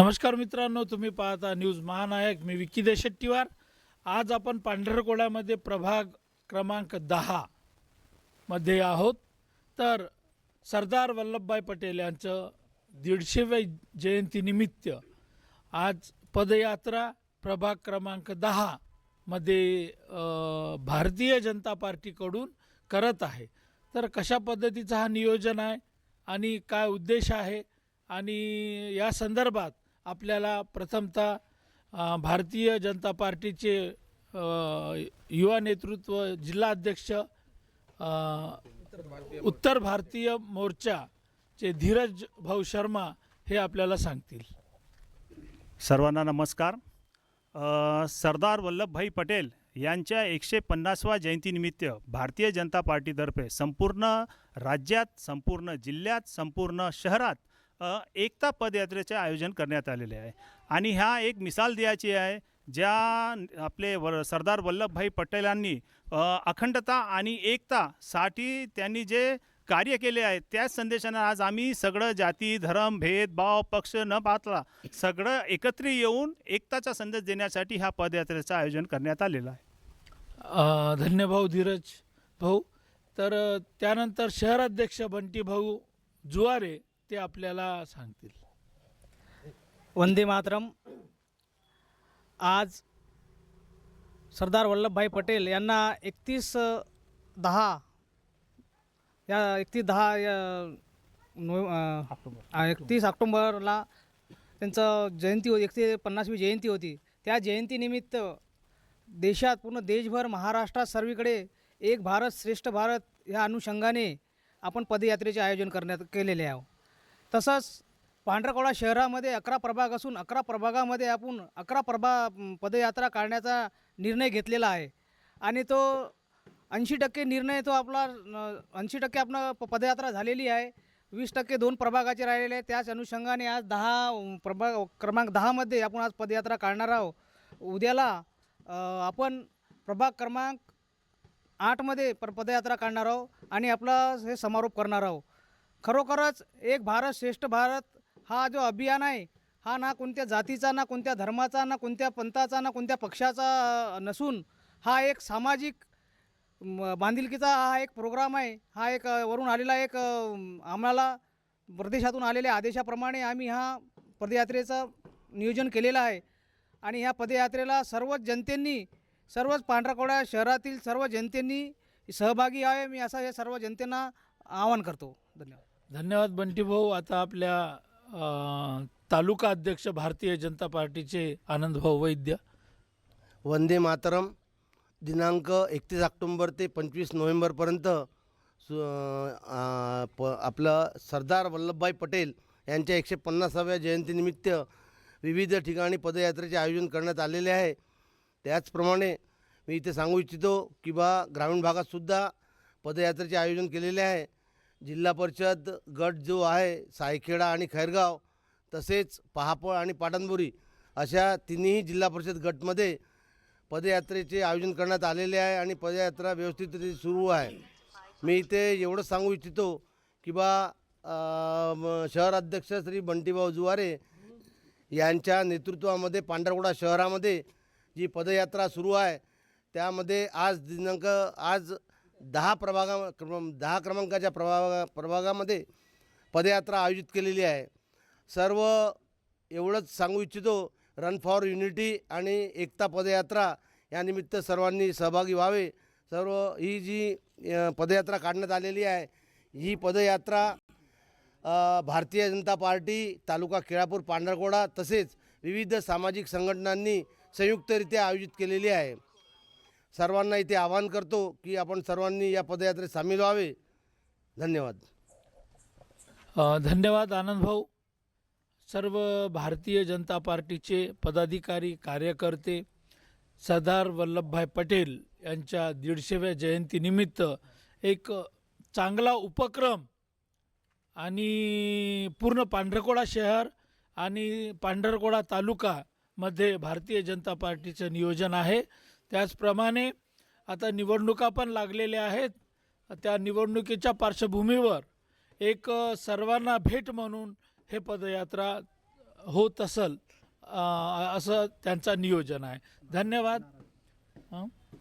नमस्कार मित्रांनो तुम्ही पाहता न्यूज महानायक. मी विकी देशेट्टीवार. आज आपण पांढरकोड्यामध्ये प्रभाग क्रमांक दहा मध्ये आहोत. तर सरदार वल्लभभाई पटेल यांचं दीडशेव्या जयंतीनिमित्त आज पदयात्रा प्रभाग क्रमांक दहा मध्ये भारतीय जनता पार्टीकडून करत आहे. तर कशा पद्धतीचा हा नियोजन आहे आणि काय उद्देश आहे आणि या संदर्भात आपल्याला प्रथमतः भारतीय जनता पार्टीचे युवा नेतृत्व जिल्हा अध्यक्ष उत्तर भारतीय मोर्चाचे धीरज भाऊ शर्मा हे आपल्याला सांगतील. सर्वांना नमस्कार. अ, सरदार वल्लभभाई पटेल यांच्या एकशे पन्नासवा जयंतीनिमित्त भारतीय जनता पार्टीतर्फे संपूर्ण राज्यात संपूर्ण जिल्ह्यात संपूर्ण शहरात एकता पदयात्रेचे आयोजन करण्यात आलेले आहे. आणि ह्या एक मिसाल द्यायची आहे ज्या आपले वर सरदार वल्लभभाई पटेलांनी अखंडता आणि एकतासाठी त्यांनी जे कार्य केले आहे त्याच संदेशानं आज आम्ही सगळं जाती धर्म भेदभाव पक्ष न पाहता सगळं एकत्र येऊन एकताचा संदेश देण्यासाठी ह्या पदयात्रेचं आयोजन करण्यात आलेलं आहे. धन्यभाऊ धीरज भाऊ. तर त्यानंतर शहराध्यक्ष बंटी भाऊ जुवारे ते आपल्याला सांगतील. वंदे मातरम. आज सरदार वल्लभभाई पटेल यांना एकतीस दहा या एकतीस दहा या नो एकतीस ऑक्टोंबरला त्यांचं जयंती होती एकशे पन्नासवी जयंती होती. त्या जयंतीनिमित्त देशात पूर्ण देशभर महाराष्ट्रात सर्वीकडे एक भारत श्रेष्ठ भारत ह्या अनुषंगाने आपण पदयात्रेचे आयोजन करण्यात केलेले आहे. तसंच पांढरकवडा शहरामध्ये अकरा प्रभाग असून अकरा प्रभागामध्ये आपण अकरा प्रभा पदयात्रा काढण्याचा निर्णय घेतलेला आहे. आणि तो ऐंशी टक्के निर्णय तो आपला ऐंशी टक्के आपलं प- पदयात्रा झालेली आहे. वीस टक्के दोन प्रभागाचे राहिलेले आहे त्याच अनुषंगाने आज दहा प्रभाग क्रमांक दहामध्ये आपण आज पदयात्रा काढणार आहोत. उद्याला आपण प्रभाग क्रमांक आठमध्ये पर पदयात्रा काढणार आहोत आणि आपला हे समारोप करणार आहोत. खरोखरच एक भारत श्रेष्ठ भारत हा जो अभियान आहे हा ना कोणत्या जातीचा ना कोणत्या धर्माचा ना कोणत्या पंथाचा ना कोणत्या पक्षाचा नसून हा एक सामाजिक बांधिलकीचा हा एक प्रोग्राम आहे. हा एक वरून आलेला एक आम्हाला प्रदेशातून आलेल्या आदेशाप्रमाणे आम्ही हा पदयात्रेचं नियोजन केलेलं आहे. आणि ह्या पदयात्रेला सर्वच जनतेंनी सर्वच पांढरकवडा शहरातील सर्व जनतेंनी सहभागी यावे मी असं या सर्व जनतेना आवाहन करतो. धन्यवाद. धन्यवाद बंटी भाऊ. आता आपल्या तालुका अध्यक्ष भारतीय जनता पार्टीचे आनंद भाऊ वैद्य. वंदे मातरम. दिनांक एकतीस ऑक्टोंबर ते पंचवीस नोव्हेंबरपर्यंत सु प आपलं सरदार वल्लभभाई पटेल यांच्या एकशे पन्नासाव्या जयंतीनिमित्त विविध ठिकाणी पदयात्रेचे आयोजन करण्यात आलेले आहे. त्याचप्रमाणे मी इथे सांगू इच्छितो की बा ग्रामीण भागातसुद्धा पदयात्रेचे आयोजन केलेले आहे. जिल्हा परिषद गट जो आहे सायखेडा आणि खैरगाव तसेच पहापळ आणि पाटणबुरी अशा तिन्ही जिल्हा परिषद गटमध्ये पदयात्रेचे आयोजन करण्यात आलेले आहे आणि पदयात्रा व्यवस्थित सुरू आहे. मी इथे एवढं सांगू इच्छितो की बा शहराध्यक्ष श्री बंटीभाऊ जुवारे यांच्या नेतृत्वामध्ये पांढरकोडा शहरामध्ये जी पदयात्रा सुरू आहे त्यामध्ये आज दिनांक आज दहा प्रभागा क्रम दहा क्रमांकाच्या प्रभागा प्रभागामध्ये पदयात्रा आयोजित केलेली आहे. सर्व एवढंच सांगू इच्छितो रन फॉर युनिटी आणि एकता पदयात्रा यानिमित्त सर्वांनी सहभागी व्हावे. सर्व ही जी पदयात्रा काढण्यात आलेली आहे ही पदयात्रा भारतीय जनता पार्टी तालुका केळापूर पांढरकोडा तसेच विविध सामाजिक संघटनांनी संयुक्तरित्या आयोजित केलेली आहे. सर्वांना इथे आवाहन करतो की आपण सर्वांनी या पदयात्रेत सामील व्हावे. धन्यवाद. धन्यवाद आनंद भाऊ. सर्व भारतीय जनता पार्टीचे पदाधिकारी कार्यकर्ते सरदार वल्लभभाई पटेल यांच्या दीडशेव्या जयंतीनिमित्त एक चांगला उपक्रम आणि पूर्ण पांढरकोडा शहर आणि पांढरकोडा तालुकामध्ये भारतीय जनता पार्टीचं नियोजन आहे. त्याचप्रमाणे आता निवडणुका पण लागलेल्या आहेत. त्या निवडणुकीच्या पार्श्वभूमीवर एक सर्वांना भेट म्हणून हे पदयात्रा होत असल असं त्यांचं नियोजन आहे. धन्यवाद?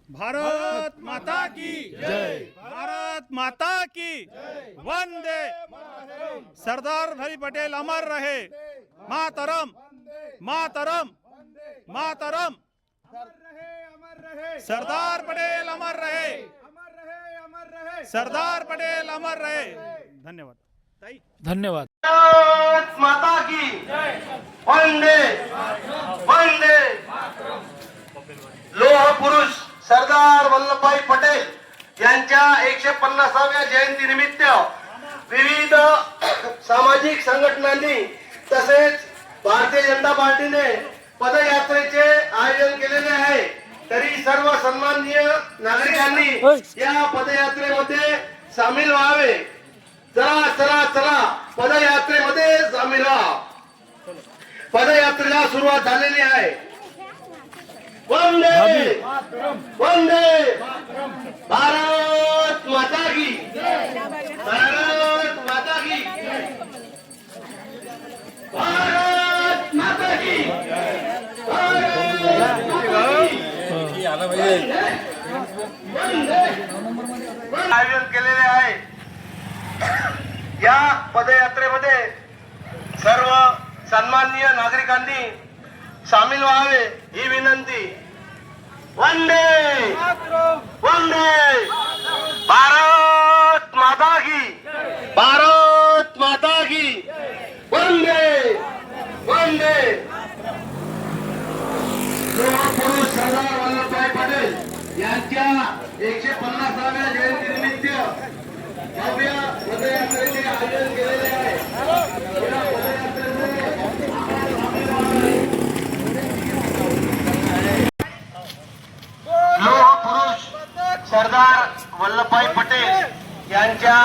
भारत माता की जय. भारत माता की वंदे सरदार भाई पटेल अमर रहे. मातरम. मातरम. मातरम. सरदार पटेल अमर रहे। सरदार पटेल अमर रहे। धन्यवाद। धन्यवाद। माता की। वंदे। वंदे। लोह पुरुष सरदार वल्लभभाई पटेल यांच्या एकशे पन्नासाव्या जयंती निमित्त विविध सामाजिक संघटनांनी तसेच भारतीय जनता पार्टीने पदयात्रेचे आयोजन केलेले आहे. तरी सर्व सन्माननीय नागरिकांनी या पदयात्रेमध्ये सामील व्हावे. चला चला चला. पदयात्रेमध्ये सामील व्हा. पदयात्रेला सुरुवात झालेली आहे. वंदे! वंदे! भारत माता की. भारत माता की भारत माता की भारत माता की आयोजन केलेले आहे. या पदयात्रेमध्ये सर्व सन्माननीय नागरिकांनी सामील व्हावे ही विनंती. वंदे! वंदे! भारत माता की भारत माता की वंदे वंदे पुरुष सरदार वल्लभभाई पटेल यांच्या एकशे पन्नासाव्या जयंतीनिमित्त भव्य पदयात्रेचे आयोजन केलेले आहे या पदयात्रेचे लोह पुरुष सरदार वल्लभभाई पटेल यांच्या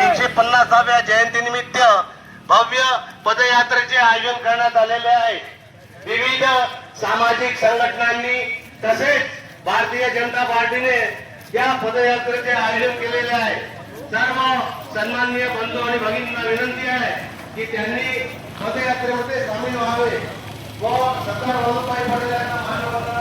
एकशे पन्नासाव्या जयंतीनिमित्त भव्य पदयात्रेचे आयोजन करण्यात आलेले आहे. विविध सामाजिक संघटनांनी तसेच भारतीय जनता पार्टीने या पदयात्रेचे आयोजन केलेले आहे. सर्व सन्माननीय बंधू आणि भगिनींना विनंती आहे की त्यांनी पदयात्रेमध्ये सामील व्हावे व सरदार वल्लभभाई पटेल यांना मानवंदना